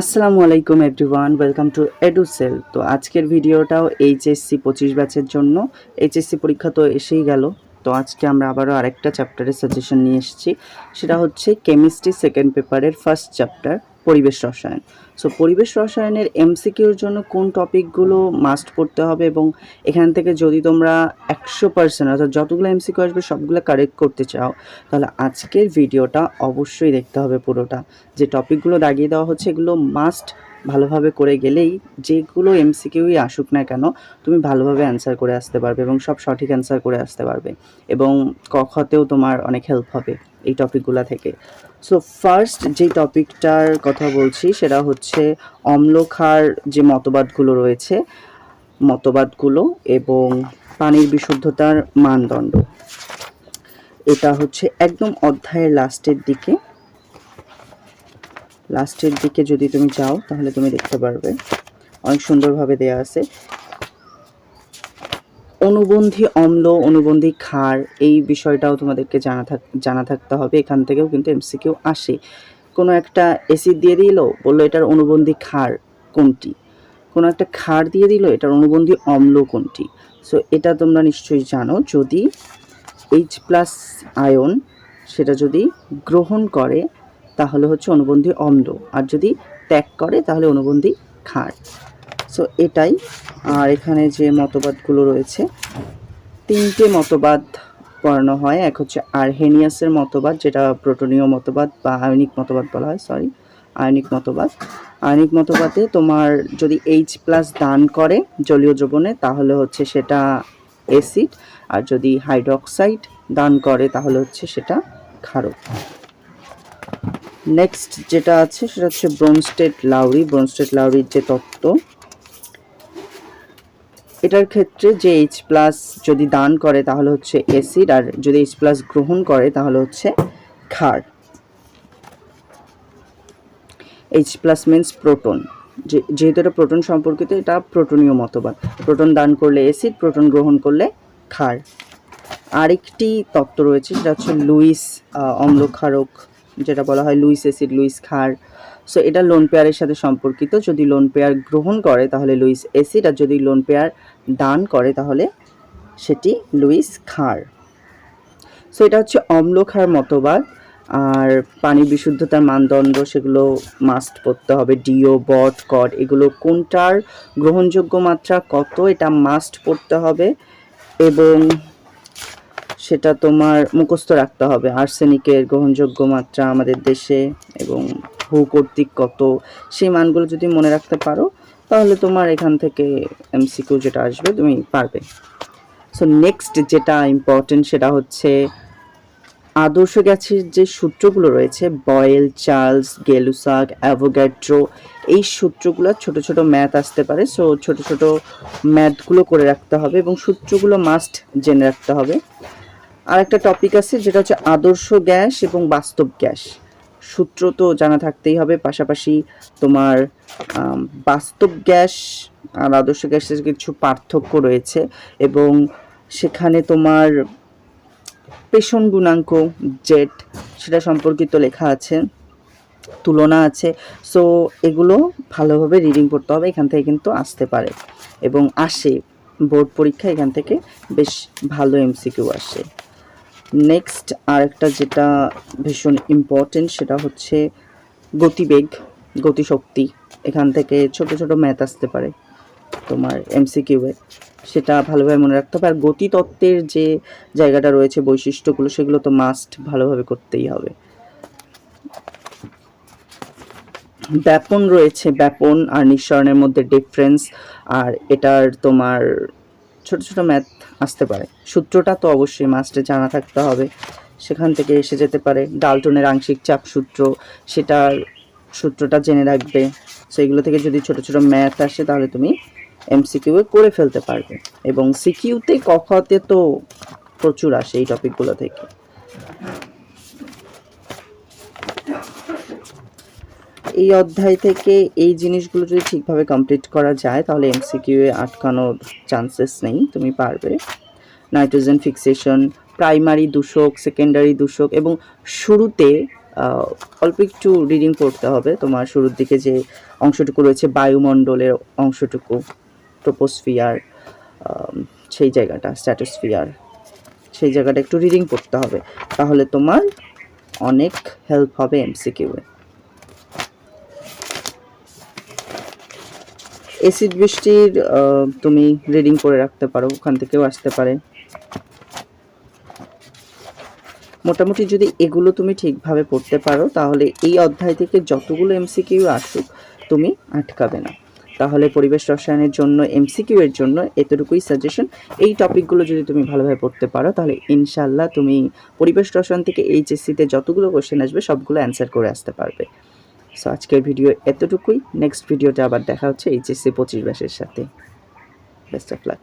আসসালামু আলাইকুম everyone, welcome to এডুসেল। তো আজকের ভিডিওটাও এইচএসসি পঁচিশ ব্যাচের জন্য। এইচএসসি পরীক্ষা তো এসেই গেল। তো আজকে আমরা আবারও আরেকটা চ্যাপ্টারের সাজেশন নিয়ে এসেছি। সেটা হচ্ছে কেমিস্ট্রি সেকেন্ড পেপারের ফার্স্ট চ্যাপ্টার পরিবেশ রসায়ন। সো পরিবেশ রসায়নের এমসিকিউর জন্য কোন টপিকগুলো মাস্ট পড়তে হবে এবং এখান থেকে যদি তোমরা একশো পার্সেন্ট অর্থাৎ যতগুলো এমসিকিউ আসবে সবগুলো কারেক্ট করতে চাও, তাহলে আজকের ভিডিওটা অবশ্যই দেখতে হবে পুরোটা। যে টপিকগুলো দাগিয়ে দেওয়া হচ্ছে, এগুলো মাস্ট ভালোভাবে করে গেলেই যেগুলো এমসিকিউই আসুক না কেন, তুমি ভালোভাবে অ্যান্সার করে আসতে পারবে এবং সব সঠিক অ্যান্সার করে আসতে পারবে এবং কখতেও তোমার অনেক হেল্প হবে এই টপিকগুলো থেকে। সো ফার্স্ট যে টপিকটার কথা বলছি, সেটা হচ্ছে অম্লক্ষার যে মতবাদগুলো রয়েছে, মতবাদগুলো এবং পানির বিশুদ্ধতার মানদণ্ড। এটা হচ্ছে একদম অধ্যায়ের লাস্টের দিকে। লাস্টের দিকে যদি তুমি যাও, তাহলে তুমি দেখতে পারবে। অনেক সুন্দরভাবে দেয়া আছে। অনুবন্ধী অম্ল, অনুবন্ধী ক্ষার, এই বিষয়টাও তোমাদেরকে জানা থাক, জানা থাকতে হবে। এখান থেকেও কিন্তু এমসিকিউ আসে। কোনো একটা এসিড দিয়ে দিল, বলল এটার অনুবন্ধী ক্ষার কোনটি? কোনো একটা ক্ষার দিয়ে দিল, এটার অনুবন্ধী অম্ল কোনটি? সো এটা তোমরা নিশ্চয়ই জানো। যদি এইচ প্লাস আয়ন সেটা যদি গ্রহণ করে, তাহলে হচ্ছে অনুবন্ধী অম্ল। আর যদি ত্যাগ করে, তাহলে অনুবন্ধী ক্ষার। সো এটাই। আর এখানে যে মতবাদগুলো রয়েছে, তিনটে মতবাদ পড়ানো হয়। এক হচ্ছে আরহেনিয়াসের মতবাদ, যেটা প্রোটনীয় মতবাদ বা আয়নিক মতবাদ বলা হয় সরি আয়নিক মতবাদ। আয়নিক মতবাদে তোমার যদি এইচ প্লাস দান করে জলীয় দ্রবণে, তাহলে হচ্ছে সেটা অ্যাসিড আর যদি হাইড্রক্সাইড দান করে, তাহলে হচ্ছে সেটা ক্ষারক। নেক্সট যেটা আছে, সেটা হচ্ছে ব্রোনস্টেড লাউরি ব্রোনস্টেড লাউরির যে তত্ত্ব এটার ক্ষেত্রে যে এইচ প্লাস যদি দান করে, তাহলে হচ্ছে অ্যাসিড আর যদি এইচ প্লাস গ্রহণ করে, তাহলে হচ্ছে ক্ষার। এইচ প্লাস মিন্স প্রোটন যেহেতু এটা প্রোটন সম্পর্কিত, এটা প্রোটনীয় মতবাদ। প্রোটন দান করলে অ্যাসিড প্রোটন গ্রহণ করলে ক্ষার। আরেকটি তত্ত্ব রয়েছে, সেটা হচ্ছে লুইস অম্লক্ষারক যেটা বলা হয় লুইস এসিড, লুইস ক্ষার। সো এটা লোন পেয়ারের সাথে সম্পর্কিত। যদি লোন পেয়ার গ্রহণ করে, তাহলে লুইস এসিড, আর যদি লোন পেয়ার দান করে, তাহলে সেটি লুইস ক্ষার। সো এটা হচ্ছে অম্লক্ষার মতবাদ। আর পানি বিশুদ্ধতার মানদণ্ড, সেগুলো মাস্ট পড়তে হবে। ডিও বট কট এগুলো কোনটার গ্রহণযোগ্য মাত্রা, কত, এটা মাস্ট পড়তে হবে। এবং সেটা তোমার মুখস্থ রাখতে হবে। আর্সেনিকের গ্রহণযোগ্য মাত্রা আমাদের দেশে এবং ভূ কর্তৃক কত, সেই মানগুলো যদি মনে রাখতে পারো, তাহলে তোমার এখান থেকে এমসিকিউ যেটা আসবে তুমি পারবে। সো নেক্সট যেটা ইম্পর্টেন্ট সেটা হচ্ছে আদর্শ গ্যাসের যে সূত্রগুলো রয়েছে, বয়েল, চার্লস, গেলুসাক, অ্যাভোগ্যাড্রো, এই সূত্রগুলো ছোট ছোট ম্যাথ আসতে পারে। সো ছোট ছোট ম্যাথগুলো করে রাখতে হবে এবং সূত্রগুলো মাস্ট জেনে রাখতে হবে। আর একটা টপিক আছে, যেটা হচ্ছে আদর্শ গ্যাস এবং বাস্তব গ্যাস। সূত্র তো জানা থাকতেই হবে, পাশাপাশি তোমার বাস্তব গ্যাস আর আদর্শ গ্যাসের কিছু পার্থক্য রয়েছে এবং সেখানে তোমার পেশন গুণাঙ্ক জেট সেটা সম্পর্কিত লেখা আছে, তুলনা আছে। সো এগুলো ভালোভাবে রিডিং করতে হবে, এখান থেকে কিন্তু আসতে পারে এবং আসে। বোর্ড পরীক্ষা এখান থেকে বেশ ভালো এমসিকিউ আসে। নেক্সট আরেকটা যেটা ভীষণ ইম্পর্টেন্ট সেটা হচ্ছে গতিবেগ, গতিশক্তি। এখান থেকে ছোট ছোট ম্যাথ আসতে পারে তোমার এমসিকিউয়ে সেটা ভালোভাবে মনে রাখতে হবে। আর গতিতত্ত্বের যে জায়গাটা রয়েছে, বৈশিষ্ট্যগুলো, সেগুলো তো মাস্ট ভালোভাবে করতেই হবে। ব্যাপন রয়েছে, ব্যাপন আর নিঃসরণের মধ্যে ডিফারেন্স আর এটার তোমার ছোট ছোট ম্যাথ আসতে পারে। সূত্রটা তো অবশ্যই মাস্টে জানা থাকতে হবে। সেখান থেকে এসে যেতে পারে। ডালটনের আংশিক চাপ সূত্র, সেটার সূত্রটা জেনে রাখবে। সেইগুলো থেকে যদি ছোট ছোট ম্যাথ আসে, তাহলে তুমি এমসিকিউ করে ফেলতে পারবে। এবং সিকিউতে কখতে তো প্রচুর আসে এই টপিকগুলো থেকে। এই অধ্যায় থেকে এই জিনিসগুলো যদি ঠিকভাবে কমপ্লিট করা যায়, তাহলে এমসিকিউ এ আটকানোর চান্সেস নেই, তুমি পারবে। নাইট্রোজেন ফিক্সেশন প্রাইমারি দূষক সেকেন্ডারি দূষক এবং শুরুতে অল্প একটু রিডিং করতে হবে। তোমার শুরুর দিকে যে অংশটুকু রয়েছে, বায়ুমণ্ডলের অংশটুকু ট্রোপোস্ফিয়ার সেই জায়গাটা স্ট্যাটোস্ফিয়ার সেই জায়গাটা একটু রিডিং করতে হবে। তাহলে তোমার অনেক হেল্প হবে এমসিকিউয়ে এসিড বৃষ্টির তুমি রিডিং করে রাখতে পারো, ওখান থেকেও আসতে পারে। মোটামুটি যদি এগুলো তুমি ঠিকভাবে পড়তে পারো, তাহলে এই অধ্যায় থেকে যতগুলো এমসিকিউ আসুক, তুমি আটকাবে না। তাহলে পরিবেশ রসায়নের জন্য এমসিকিউ এর জন্য এতটুকুই সাজেশন এই টপিকগুলো যদি তুমি ভালোভাবে পড়তে পারো, তাহলে ইনশাল্লাহ তুমি পরিবেশ রসায়ন থেকে এইচএসসিতে যতগুলো কোশ্চেন আসবে, সবগুলো অ্যান্সার করে আসতে পারবে। সো আজকের ভিডিও এতটুকুই। নেক্সট ভিডিওটা আবার দেখা হচ্ছে এইচএসসি পঁচিশ ব্যাসের সাথে। Best of luck